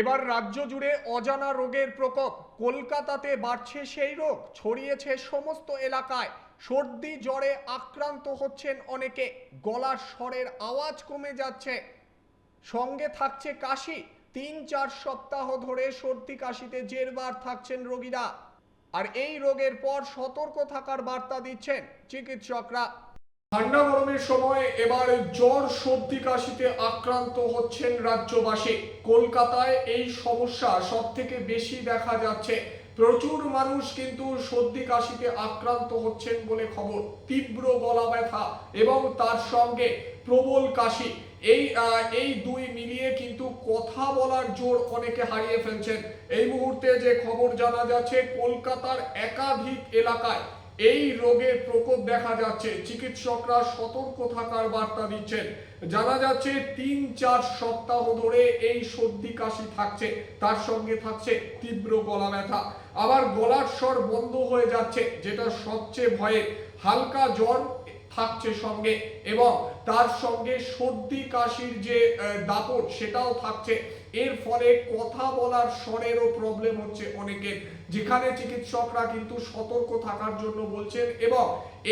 এবার রাজ্য জুড়ে অজানা রোগের প্রকোপ। কলকাতাতে বাড়ছে সেই রোগ, ছড়িয়েছে সমস্ত এলাকায়। সর্দি, জ্বরে আক্রান্ত হচ্ছেন অনেকে। গলার স্বরের আওয়াজ কমে যাচ্ছে। সঙ্গে থাকছে কাশি। তিন, চার সপ্তাহ ধরে সর্দি কাশিতে জেরবার থাকছেন রোগীরা। আর এই রোগের পর সতর্ক থাকার বার্তা দিচ্ছেন চিকিৎসকরা। ঠান্ডা গরমের সময় এবার জ্বর, সর্দি, কাশিতে আক্রান্ত হচ্ছেন রাজ্যবাসী। কলকাতায় এই সমস্যা সব থেকে বেশি দেখা যাচ্ছে। প্রচুর মানুষ কিন্তু সর্দি, কাশিতে আক্রান্ত হচ্ছেন বলে খবর। তীব্র গলা ব্যথা এবং তার সঙ্গে প্রবল কাশি। এই এই দুই মিলিয়ে কিন্তু কথা বলার জোর অনেকে হারিয়ে ফেলছেন। এই মুহূর্তে যে খবর জানা যাচ্ছে, কলকাতার একাধিক এলাকায় এই রোগের প্রকোপ দেখা যাচ্ছে। চিকিৎসকরা সতর্ক থাকার বার্তা দিচ্ছেন। জানা যাচ্ছে, তিন চার সপ্তাহ ধরে এই সর্দি কাশি থাকছে। তার সঙ্গে থাকছে তীব্র গলা ব্যথা। আবার গলার স্বর বন্ধ হয়ে যাচ্ছে, যেটা সবচেয়ে ভয়ে। হালকা জ্বর থাকছে সঙ্গে এবং তার সঙ্গে সর্দি, কাশির যে দাপট সেটাও থাকছে। এর ফলে কথা বলার স্বরেরও প্রবলেম হচ্ছে অনেকের যেখানে চিকিৎসকরা কিন্তু সতর্ক থাকার জন্য বলছেন এবং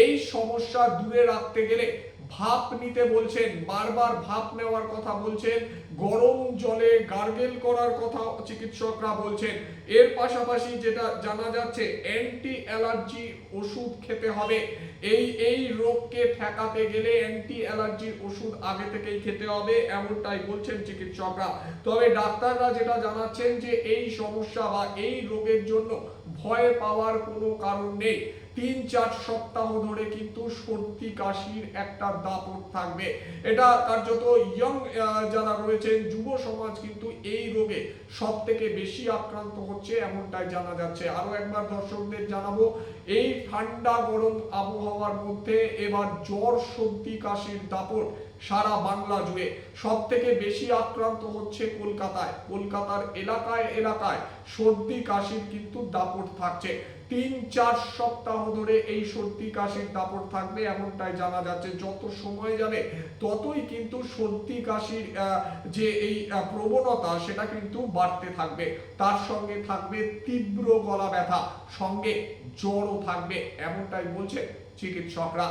এই সমস্যা দূরে রাখতে গেলে ভাপ নিতে বলছেন, বারবার ভাপ নেওয়ার কথা বলছেন, গরম জলে গার্গেল করার কথা চিকিৎসকরা বলছেন। এর পাশাপাশি যেটা জানা যাচ্ছে অ্যান্টি অ্যালার্জি ওষুধ খেতে হবে। এই এই রোগকে ঠেকাতে গেলে অ্যান্টি অ্যালার্জির ওষুধ আগে থেকেই খেতে হবে, এমনটাই বলছেন চিকিৎসকরা। তবে ডাক্তাররা যেটা জানাচ্ছেন যে, এই সমস্যা বা এই রোগের জন্য ভয় পাওয়ার কোনো কারণ নেই। তিন চার সপ্তাহ ধরে কিন্তু সর্দি, কাশির একটা দাপট থাকবে। এটা কার্যত ইয়ং যারা রয়েছেন, যুব সমাজ কিন্তু এই রোগে সব থেকে বেশি আক্রান্ত হচ্ছে এমনটাই জানা যাচ্ছে। আরও একবার দর্শকদের জানাব, এই ঠান্ডা গরম আবহাওয়ার মধ্যে এবার জ্বর, সর্দি, কাশির দাপট সারা বাংলা জুড়ে সব থেকে বেশি আক্রান্ত হচ্ছে কলকাতায়। কলকাতার এলাকায় এলাকায় সর্দি, কাশির কিন্তু দাপট থাকছে। তিন চার সপ্তাহ ধরে এই সর্দি, কাশির দাপট থাকবে, এমনটাই জানা যাচ্ছে। যত সময় যাবে, ততই কিন্তু সর্দি, কাশির যে এই প্রবণতা, সেটা কিন্তু বাড়তে থাকবে। তার সঙ্গে থাকবে তীব্র গলা ব্যথা সঙ্গে জ্বরও থাকবে, এমনটাই বলছে চিকিৎসকরা।